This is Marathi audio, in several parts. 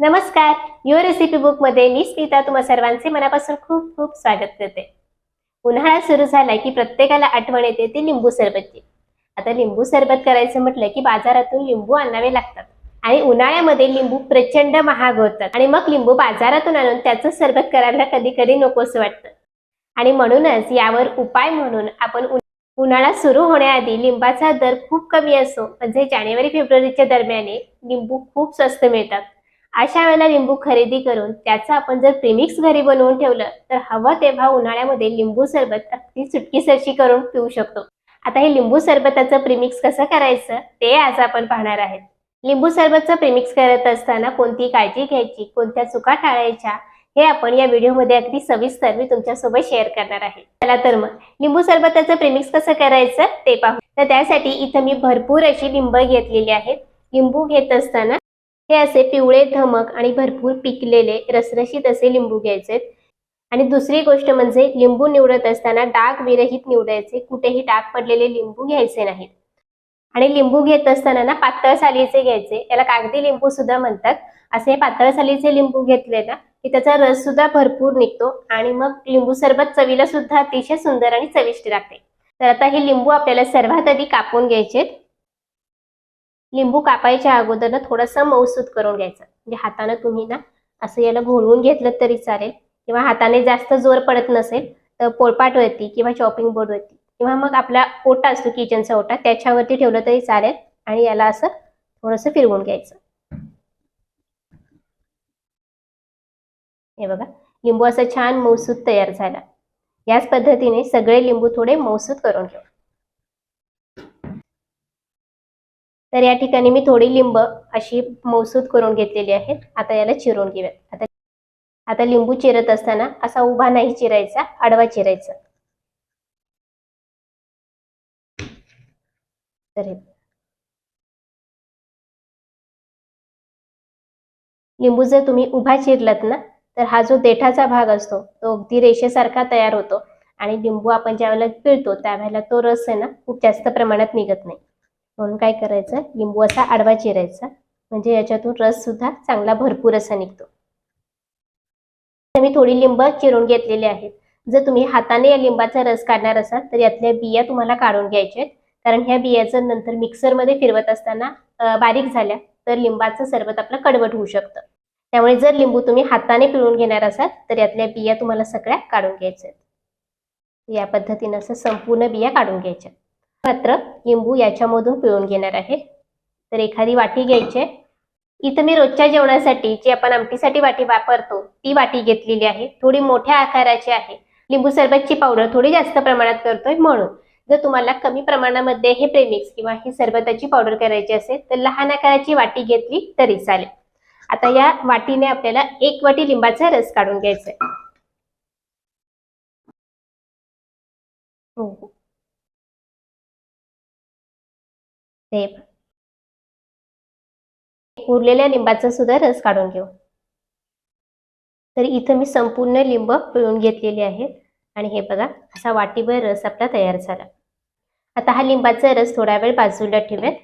नमस्कार. युअर रेसिपी बुकमध्ये मी स्मिता. तुम्हा सर्वांचे मनापासून खूप खूप स्वागत करते. उन्हाळा सुरू झाला की प्रत्येकाला आठवण येते ती लिंबू सरबतची आता लिंबू सरबत करायचं म्हटलं की बाजारातून लिंबू आणावे लागतात. आणि उन्हाळ्यामध्ये लिंबू प्रचंड महाग होतात आणि मग लिंबू बाजारातून आणून त्याचं सरबत करायला कधी कधी नकोस वाटतं. आणि म्हणूनच यावर उपाय म्हणून आपण उन्हाळा सुरू होण्याआधी लिंबाचा दर खूप कमी असतो म्हणजे जानेवारी फेब्रुवारीच्या दरम्यान लिंबू खूप स्वस्त मिळतात. अशा वेळेला लिंबू खरेदी करून त्याचं आपण जर प्रिमिक्स घरी बनवून ठेवलं तर हवं तेव्हा उन्हाळ्यामध्ये लिंबू सरबत अगदी चुटकीसरशी करून पिऊ शकतो. आता हे लिंबू सरबताचं प्रिमिक्स कसं करायचं ते आज आपण पाहणार आहेत. लिंबू सरबतचं प्रिमिक्स करत असताना कोणती काळजी घ्यायची कोणत्या चुका टाळायच्या हे आपण या व्हिडिओमध्ये अगदी सविस्तर मी तुमच्यासोबत शेअर करणार आहे. चला तर मग लिंबू सरबताचं प्रिमिक्स कसं करायचं ते पाहू. तर त्यासाठी इथं मी भरपूर अशी लिंब घेतलेली आहेत. लिंबू घेत असताना हे असे पिवळे धमक आणि भरपूर पिकलेले रसरशीत असे लिंबू घ्यायचे. आणि दुसरी गोष्ट म्हणजे लिंबू निवडत असताना डाग विरहित निवडायचे. कुठेही डाग पडलेले लिंबू घ्यायचे नाहीत. आणि लिंबू घेत असताना ना पातळ सालीचे घ्यायचे. याला कागदी लिंबू सुद्धा म्हणतात. असे पातळ सालीचे लिंबू घेतले ना की त्याचा रस सुद्धा भरपूर निघतो आणि मग लिंबू सरबत चवीला सुद्धा अतिशय सुंदर आणि चविष्ट लागते. तर आता हे लिंबू आपल्याला सर्वात आधी कापून घ्यायचेत. लिंबू कापायच्या अगोदर थोडासा थोडंसं मऊसूत करून घ्यायचं. म्हणजे हाताने तुम्ही ना असं याला घोळवून घेतलं तरी चालेल. किंवा हाताने जास्त जोर पडत नसेल तर पोळपाटवरती किंवा चॉपिंग बोर्डवरती किंवा मग आपला ओटा असतो किचनचा ओटा त्याच्यावरती ठेवलं तरी चालेल आणि याला असं थोडंसं फिरवून घ्यायचं. हे बघा लिंबू असं छान मौसूद तयार झाला. याच पद्धतीने सगळे लिंबू थोडे मौसूद करून घेऊ. तर या ठिकाणी मी थोडी लिंब अशी मौसूद करून घेतलेली आहे आता याला चिरून घेऊयात. आता आता लिंबू चिरत असताना असा उभा नाही चिरायचा आडवा चिरायचा. तर लिंबू जर तुम्ही उभा चिरलात ना तर हा जो देठाचा भाग असतो तो अगदी रेषेसारखा तयार होतो आणि लिंबू आपण ज्यावेळेला पिळतो त्यावेळेला तो रस आहे ना खूप जास्त प्रमाणात निघत नाही. म्हणून काय करायचं? लिंबू असा आडवा चिरायचा. म्हणजे याच्यातून रस सुद्धा चांगला भरपूर असा निघतो. मी थोडी लिंब चिरून घेतलेली आहेत. जर तुम्ही हाताने या लिंबाचा रस काढणार असाल तर यातल्या बिया तुम्हाला काढून घ्यायच्या आहेत. कारण ह्या बियाचं नंतर मिक्सरमध्ये फिरवत असताना बारीक झाल्या तर लिंबाचं सरबत आपलं कडवट होऊ शकतं. त्यामुळे जर लिंबू तुम्ही हाताने पिळून घेणार असाल तर यातल्या बिया तुम्हाला सगळ्या काढून घ्यायच्या आहेत. या पद्धतीनं असं संपूर्ण बिया काढून घ्यायच्या मात्र लिंबू याच्यामधून पिळून घेणार आहे. तर एखादी वाटी घ्यायची इथं मी रोजच्या जेवणासाठी जी आपण आमटीसाठी वाटी वापरतो ती वाटी घेतलेली आहे. थोडी मोठ्या आकाराची आहे. लिंबू सरबतची पावडर थोडी जास्त प्रमाणात करतोय म्हणून. जर तुम्हाला कमी प्रमाणामध्ये हे प्रेमिक्स किंवा ही सरबताची पावडर करायची असेल तर लहान आकाराची वाटी घेतली तरी चालेल. आता या वाटीने आपल्याला एक वाटी लिंबाचा रस काढून घ्यायचा आहे. हो, हो. हो ते उरलेल्या लिंबाचा सुद्धा रस काढून घेऊ. तर इथं मी संपूर्ण लिंब पिळून घेतलेली आहेत आणि हे बघा असा वाटीभर रस आपला तयार झाला. आता हा लिंबाचा रस थोडा वेळ बाजूला ठेवेल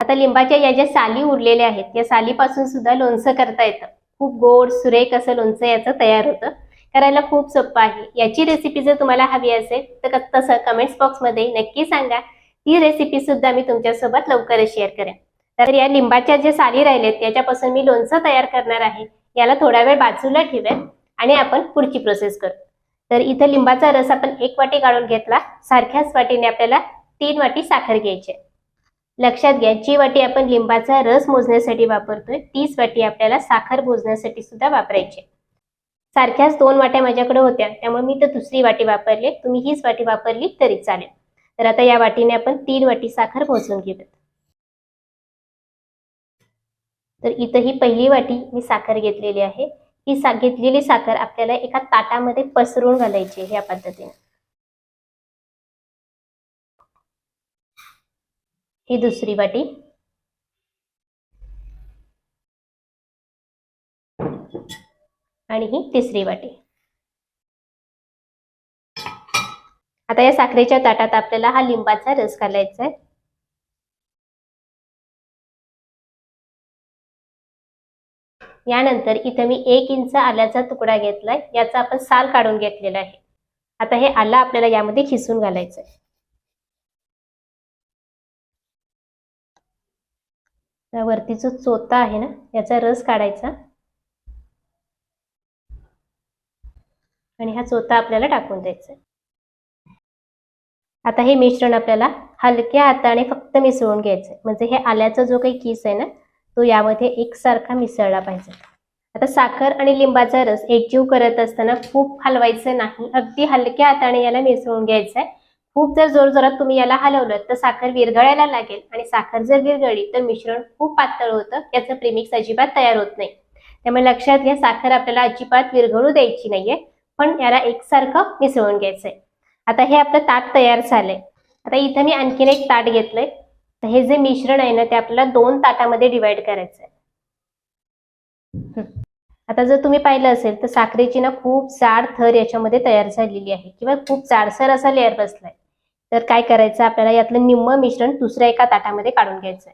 आता लिंबाच्या या ज्या साली उरलेल्या आहेत या सालीपासून सुद्धा लोणचं करता येतं. खूप गोड सुरेख असं लोणचं याचं तयार होतं. करायला खूप सोपं आहे. याची रेसिपी जर तुम्हाला हवी असेल तर तसं कमेंट्स बॉक्समध्ये नक्की सांगा. ती रेसिपी सुद्धा मी तुमच्यासोबत लवकरच शेअर करेन. तर या लिंबाच्या ज्या साली राहिलेत त्याच्यापासून मी लोणचं तयार करणार आहे. याला थोडा वेळ बाजूला ठेवेन आणि आपण पुढची प्रोसेस करू. तर इथं लिंबाचा रस आपण एक वाटी काढून घेतला. सारख्याच वाटीने आपल्याला तीन वाटी साखर घ्यायची लक्षात घ्या जी वाटी आपण लिंबाचा रस मोजण्यासाठी वापरतोय तीच वाटी आपल्याला साखर मोजण्यासाठी सुद्धा वापरायची सारख्याच दोन वाट्या माझ्याकडे होत्या त्यामुळे मी तर दुसरी वाटी वापरली तुम्ही हीच वाटी वापरली तरी चालेल. तर आता या वाटीने आपण तीन वाटी साखर मोजून घेऊयात. तर इथं ही पहिली वाटी मी साखर घेतलेली आहे. ही सा घेतलेली साखर आपल्याला एका ताटामध्ये पसरून घालायची ह्या पद्धतीने. ही दुसरी वाटी. आणि ही तिसरी वाटी. आता या साखरेच्या ताटात आपल्याला हा लिंबाचा रस घालायचा आहे. यानंतर इथं मी एक इंच आल्याचा तुकडा घेतलाय. याचा आपण साल काढून घेतलेला आहे. आता हे आला आपल्याला यामध्ये खिसून घालायचं आहे. वरती जो चोथा आहे ना याचा रस काढायचा. आणि हा चोथा आपल्याला टाकून द्यायचा आहे. आता हे मिश्रण आपल्याला हलक्या हाताने फक्त मिसळून घ्यायचं आहे. म्हणजे हे आल्याचा जो काही किस आहे ना तो यामध्ये एकसारखा मिसळला पाहिजे. आता साखर आणि लिंबाचा रस एकजीव करत असताना खूप हलवायचं नाही. अगदी हलक्या हाताने याला मिसळून घ्यायचं आहे खूप जर जोरजोरात तुम्ही याला हलवलं तर साखर विरघळायला लागेल. आणि साखर जर विरघळली तर मिश्रण खूप पातळ होतं. याचं प्रेमिक्स अजिबात तयार होत नाही. त्यामुळे लक्षात घ्या साखर आपल्याला अजिबात विरघळू द्यायची नाहीये. पण याला एकसारखं मिसळून घ्यायचंय. आता हे आपलं ताट तयार झालंय. आता इथं मी आणखीन एक ताट घेतलंय. तर हे जे मिश्रण आहे ना ते आपल्याला दोन ताटामध्ये डिवाइड करायचंय. आता जर तुम्ही पाहिलं असेल तर साखरेची ना खूप जाड थर याच्यामध्ये तयार झालेली आहे. किंवा खूप जाडसर असा लेअर बसलाय. तर काय करायचं? आपल्याला यातलं निम्म मिश्रण दुसऱ्या एका ताटामध्ये काढून घ्यायचंय.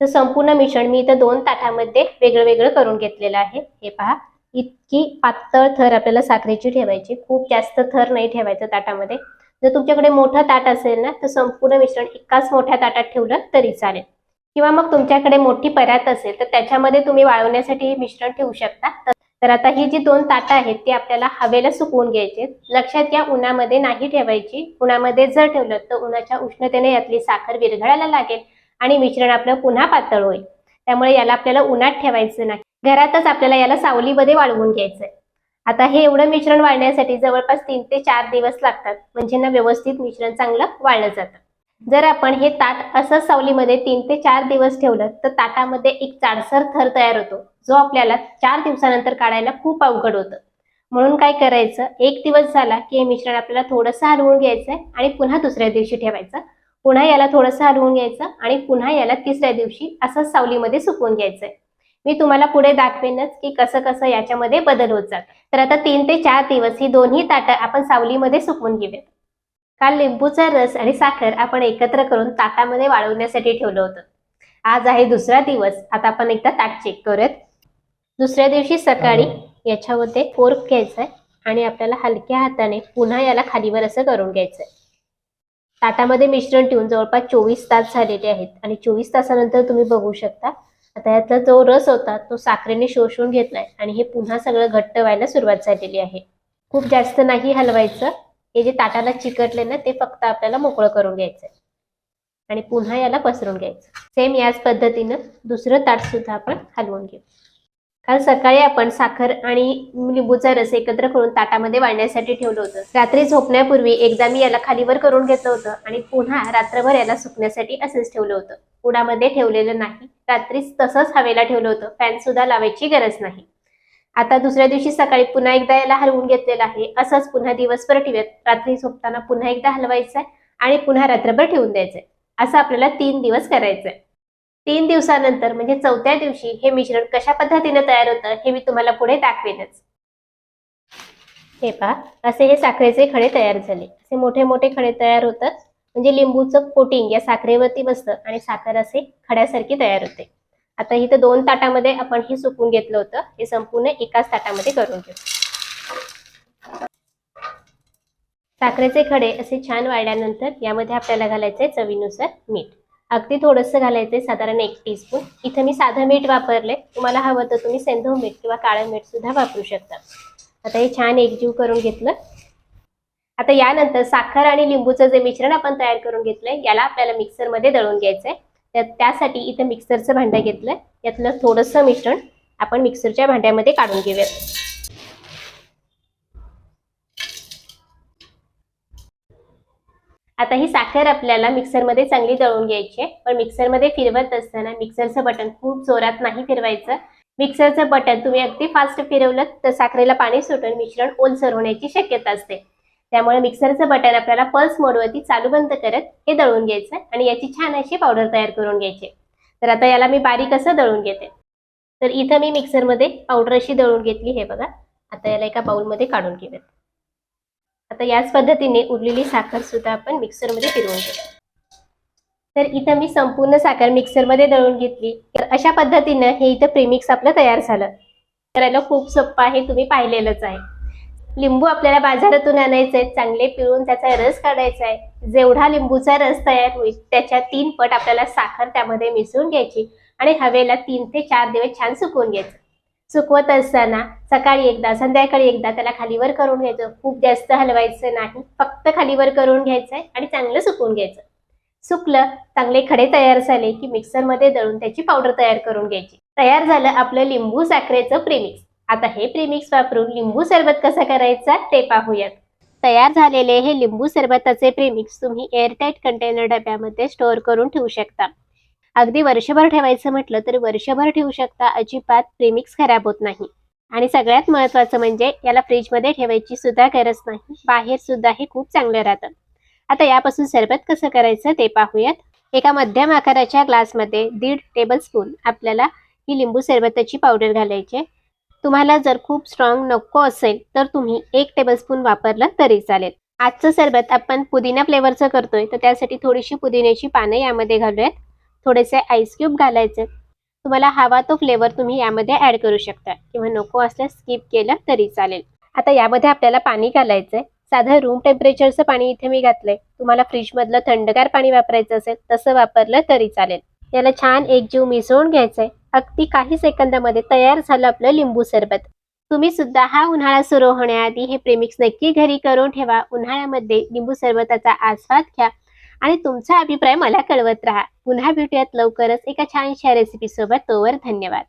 तर संपूर्ण मिश्रण मी इथं दोन ताटामध्ये वेगळं वेगळं करून घेतलेलं आहे. हे पहा. इतकी पातळ थर आपल्याला साखरेची ठेवायची खूप जास्त थर नाही ठेवायचं ताटामध्ये. जर तुमच्याकडे मोठं ताट असेल ना तर संपूर्ण मिश्रण एकाच मोठ्या ताटात ठेवलं तरी चालेल. किंवा मग तुमच्याकडे मोठी परात असेल तर त्याच्यामध्ये तुम्ही वाळवण्यासाठी हे मिश्रण ठेवू शकता. तर आता ही जी दोन ताटं आहेत ती आपल्याला हवेला सुकवून घ्यायची. लक्षात घ्या उन्हामध्ये नाही ठेवायची. उन्हामध्ये जर ठेवलं तर उन्हाच्या उष्णतेने यातली साखर विरघळायला लागेल आणि मिश्रण आपलं पुन्हा पातळ होईल. त्यामुळे याला आपल्याला उन्हात ठेवायचं नाही. घरातच आपल्याला याला सावलीमध्ये वाळवून घ्यायचंय. आता हे एवढं मिश्रण वाळण्यासाठी जवळपास तीन ते चार दिवस लागतात. म्हणजे ना व्यवस्थित मिश्रण चांगलं वाळलं जातं. जर आपण हे ताट असं सावलीमध्ये तीन ते चार दिवस ठेवलं तर ताटामध्ये एक जाडसर थर तयार होतो जो आपल्याला चार दिवसानंतर काढायला खूप अवघड होतं. म्हणून काय करायचं एक दिवस झाला की हे मिश्रण आपल्याला थोडंसं हलवून घ्यायचंय आणि पुन्हा दुसऱ्या दिवशी ठेवायचं. पुन्हा याला थोडंसं हलवून घ्यायचं आणि पुन्हा याला तिसऱ्या दिवशी असं सावलीमध्ये सुकवून घ्यायचंय. मी तुम्हाला पुढे दाखवेनच की कसं कसं याच्यामध्ये बदल होत जात तर आता तीन ते चार दिवस ही दोन्ही ताटं आपण सावलीमध्ये सुकवून घेऊयात. काल लिंबूचा रस आणि साखर आपण एकत्र करून ताटामध्ये वाळवण्यासाठी ठेवलं होतं. आज आहे दुसरा दिवस. आता आपण एकदा ताट चेक करूयात. दुसऱ्या दिवशी सकाळी याच्यामध्ये फोर्क घ्यायचा आहे आणि आपल्याला हलक्या हाताने पुन्हा याला खालीवर असं करून घ्यायचंय. ताटामध्ये मिश्रण ठेवून जवळपास चोवीस तास झालेले आहेत आणि चोवीस तासानंतर तुम्ही बघू शकता आता यातला जो रस होता तो साखरेने शोषून घेतलाय आणि हे पुन्हा सगळं घट्ट व्हायला सुरुवात झालेली आहे. खूप जास्त नाही हलवायचं. हे जे ताटाला चिकटले ना ते फक्त आपल्याला मोकळं करून घ्यायचंय. आणि पुन्हा याला पसरून घ्यायचं. सेम याच पद्धतीनं दुसरं ताट सुद्धा आपण हलवून घेऊ. काल सकाळी आपण साखर आणि लिंबूचा रस एकत्र करून ताटामध्ये वाढण्यासाठी ठेवलं होतं. रात्री झोपण्यापूर्वी एकदा मी याला खालीवर करून घेतलं होतं आणि पुन्हा रात्रभर याला सुकण्यासाठी असंच ठेवलं होतं. उडामध्ये ठेवलेलं नाही रात्रीच तसंच हवेला ठेवलं होतं. फॅन सुद्धा लावायची गरज नाही. आता दुसऱ्या दिवशी सकाळी पुन्हा एकदा याला हलवून घेतलेलं आहे. असंच पुन्हा दिवसभर ठेवूयात. रात्री झोपताना पुन्हा एकदा हलवायचंय आणि पुन्हा रात्रभर ठेवून द्यायचंय. असं आपल्याला तीन दिवस करायचंय. तीन दिवसानंतर म्हणजे चौथ्या दिवशी हे मिश्रण कशा पद्धतीने तयार होतं हे मी तुम्हाला पुढे दाखवेनच. हे पहा असे हे साखरेचे खडे तयार झाले. असे मोठे मोठे खडे तयार होतात. म्हणजे लिंबूचं कोटिंग या साखरेवरती बसतं आणि साखर असे खड्यासारखी तयार होते. आता इथं दोन ताटामध्ये आपण हे सुकून घेतलं होतं. हे संपूर्ण एकाच ताटामध्ये करून घेऊ. साखरेचे खडे असे छान वाळल्यानंतर यामध्ये आपल्याला घालायचंय चवीनुसार मीठ. अगदी थोडंसं घालायचंय साधारण एक टीस्पून इथं मी साधं मीठ वापरले तुम्हाला हवं तर तुम्ही सेंधव मीठ किंवा काळं मीठ सुद्धा वापरू शकता. आता हे छान एकजीव करून घेतलं. आता यानंतर साखर आणि लिंबूचं जे मिश्रण आपण तयार करून घेतलंय याला आपल्याला मिक्सरमध्ये दळून घ्यायचंय. तर त्यासाठी इथं मिक्सरचं भांडं घेतलंय यातलं थोडंसं मिश्रण आपण मिक्सरच्या भांड्यामध्ये काढून घेऊयात. आता ही साखर आपल्याला मिक्सरमध्ये चांगली दळून घ्यायची आहे. पण मिक्सरमध्ये फिरवत असताना मिक्सरचं बटन खूप जोरात नाही फिरवायचं. मिक्सरचं बटन तुम्ही अगदी फास्ट फिरवलं तर साखरेला पाणी सुटून मिश्रण ओलसर होण्याची शक्यता असते. त्यामुळे मिक्सरचं बटन आपल्याला पल्स मोडवरती चालू बंद करत हे दळून घ्यायचं आणि याची छान अशी पावडर तयार करून घ्यायची तर आता याला मी बारीक असं दळून घेते. तर इथं मी मिक्सरमध्ये पावडर अशी दळून घेतली हे बघा. आता याला एका बाउलमध्ये काढून घेऊयात. आता याच पद्धतीने उरलेली साखर सुद्धा आपण मिक्सरमध्ये फिरवून घेऊ. तर इथं मी संपूर्ण साखर मिक्सरमध्ये दळून घेतली. तर अशा पद्धतीनं हे इथं प्रेमिक्स आपलं तयार झालं. करायला खूप सोपं आहे तुम्ही पाहिलेलंच आहे. लिंबू आपल्याला बाजारातून आणायचे आहेत चांगले पिळून त्याचा रस काढायचा आहे. जेवढा लिंबूचा रस तयार होईल त्याच्या तीन पट आपल्याला साखर त्यामध्ये मिसळून घ्यायची आणि हवेला तीन ते चार दिवस छान सुकवून घ्यायचं. सुकवत असताना सकाळी एकदा संध्याकाळी एकदा त्याला खालीवर करून घ्यायचं. खूप जास्त हलवायचं नाही. फक्त खालीवर करून घ्यायचं आहे आणि चांगलं सुकवून घ्यायचं. सुकलं चांगले खडे तयार झाले की मिक्सरमध्ये दळून त्याची पावडर तयार करून घ्यायची. तयार झालं आपलं लिंबू साखरेचं प्रेमिक्स आता हे प्रेमिक्स वापरून लिंबू सरबत कसा करायचा ते पाहूयात. तयार झालेले हे लिंबू सरबताचे प्रेमिक्स तुम्ही एअरटाईट कंटेनर डब्यामध्ये स्टोअर करून ठेवू शकता. अगदी वर्षभर ठेवायचं म्हटलं तर वर्षभर ठेवू शकता. अजिबात प्रेमिक्स खराब होत नाही. आणि सगळ्यात महत्वाचं म्हणजे याला फ्रीजमध्ये ठेवायची सुद्धा गरज नाही. बाहेर सुद्धा हे खूप चांगलं राहतं. आता यापासून सरबत कसं करायचं ते पाहूयात. एका मध्यम आकाराच्या ग्लासमध्ये दीड टेबल स्पून आपल्याला ही लिंबू सरबताची पावडर घालायची तुम्हाला जर खूप स्ट्रॉंग नको असेल तर तुम्ही एक टेबलस्पून वापरलं तरी चालेल. आजचं सरबत आपण पुदिना फ्लेवरचं करतोय तर त्यासाठी थोडीशी पुदिन्याची पानं यामध्ये घालूयात. थोडेसे आईस क्यूब घालायचे. तुम्हाला हवा तो फ्लेवर तुम्ही यामध्ये ऍड करू शकता. किंवा नको असल्यास स्किप केलं तरी चालेल. आता यामध्ये आपल्याला पाणी घालायचंय. साधं रूम टेम्परेचरचं पाणी इथे मी घातलंय. तुम्हाला फ्रीजमधलं थंडगार पाणी वापरायचं असेल तसं वापरलं तरी चालेल. याला छान एकजीव मिसळून घ्यायचंय. अगदी काही सेकंदामध्ये तयार झालं आपलं लिंबू सरबत. तुम्ही सुद्धा हा उन्हाळा सुरू होण्याआधी हे प्रेमिक्स नक्की घरी करून ठेवा. उन्हाळ्यामध्ये लिंबू सरबताचा आस्वाद घ्या. आणि तुमचा अभिप्राय मला कळवत राहा. पुन्हा भेटूयात लवकरच एका छानशा रेसिपी सोबत. तोवर धन्यवाद.